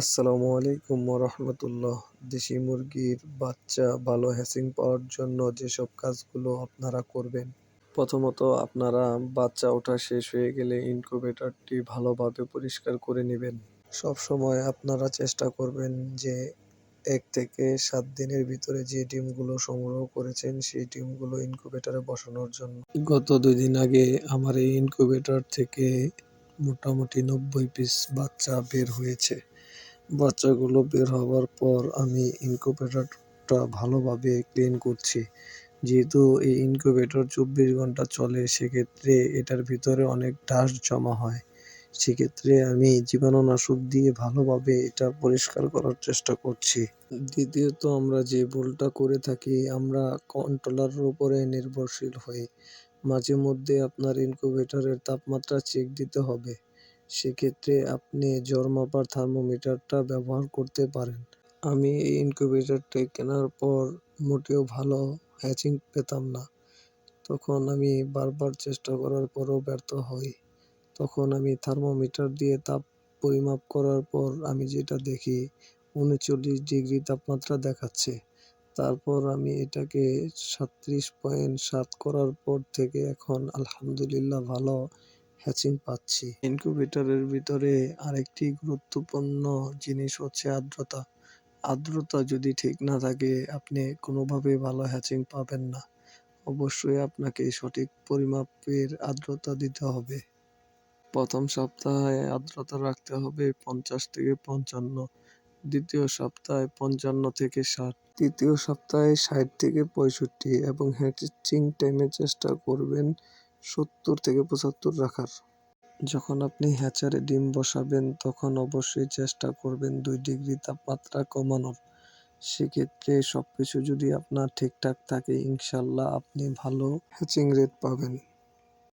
আসসালামু আলাইকুম রহমতুল্লাহ দেশি মুরগির বাচ্চা ভালো হ্যাচিং পাওয়ার জন্য যেসব কাজগুলো আপনারা করবেন, প্রথমত আপনারা বাচ্চা ওঠা শেষ হয়ে গেলে ইনকিউবেটরটি ভালোভাবে পরিষ্কার করে নেবেন। সবসময় আপনারা চেষ্টা করবেন যে এক থেকে সাত দিনের ভিতরে যে ডিমগুলো সংগ্রহ করেছেন, সেই ডিমগুলো ইনকিউবেটরে বসানোর জন্য। গত দুই দিন আগে আমার এই ইনকিউবেটর থেকে মোটামুটি নব্বই পিস বাচ্চা বের হয়েছে। বাচ্চাগুলো বের হওয়ার পর আমি ইনকিউবেটরটা ভালোভাবে ক্লিন করছি। যেহেতু এই ইনকিউবেটর চব্বিশ ঘণ্টা চলে, সেক্ষেত্রে এটার ভিতরে অনেক ডাস্ট জমা হয়। সেক্ষেত্রে আমি জীবাণুনাশক দিয়ে ভালোভাবে এটা পরিষ্কার করার চেষ্টা করছি। দ্বিতীয়ত আমরা যে ভুলটা করে থাকি, আমরা কন্ট্রোলারের উপরে নির্ভরশীল হই। মাঝে মধ্যে আপনার ইনকিউবেটরের তাপমাত্রা চেক দিতে হবে। সেক্ষেত্রে আপনি জ্বর মাপার থার্মোমিটারটা ব্যবহার করতে পারেন। আমি এই ইনকিউবেটরটি কেনার পর মোটেও ভালো হ্যাচিং পেতাম না। তখন আমি বারবার চেষ্টা করার পরও ব্যর্থ হই। তখন আমি থার্মোমিটার দিয়ে তাপ পরিমাপ করার পর আমি যেটা দেখি, উনচল্লিশ ডিগ্রি তাপমাত্রা দেখাচ্ছে। তারপর আমি এটাকে সাতত্রিশ পয়েন্ট সাত করার পর থেকে এখন আলহামদুলিল্লাহ ভালো হ্যাচিং পাচ্ছি। ইনকিউবেটরের ভিতরে আরেকটি গুরুত্বপূর্ণ জিনিস হচ্ছে আর্দ্রতা। আর্দ্রতা যদি ঠিক না থাকে, আপনি কোনোভাবে ভালো হ্যাচিং পাবেন না। অবশ্যই আপনাকে সঠিক পরিমাপের আর্দ্রতা দিতে হবে। প্রথম সপ্তাহে আর্দ্রতা রাখতে হবে পঞ্চাশ থেকে পঞ্চান্ন, দ্বিতীয় সপ্তাহে পঞ্চান্ন থেকে ষাট, তৃতীয় সপ্তাহে ষাট থেকে পঁয়ষট্টি এবং হ্যাচিং টাইমে চেষ্টা করবেন সত্তর থেকে পঁচাত্তর রাখার। যখন আপনি হ্যাচারে ডিম বসাবেন, তখন অবশ্যই চেষ্টা করবেন দুই ডিগ্রি তাপমাত্রা কমানোর। সেক্ষেত্রে সব কিছু যদি আপনার ঠিকঠাক থাকে, ইনশাল্লাহ আপনি ভালো হ্যাচিং রেট পাবেন।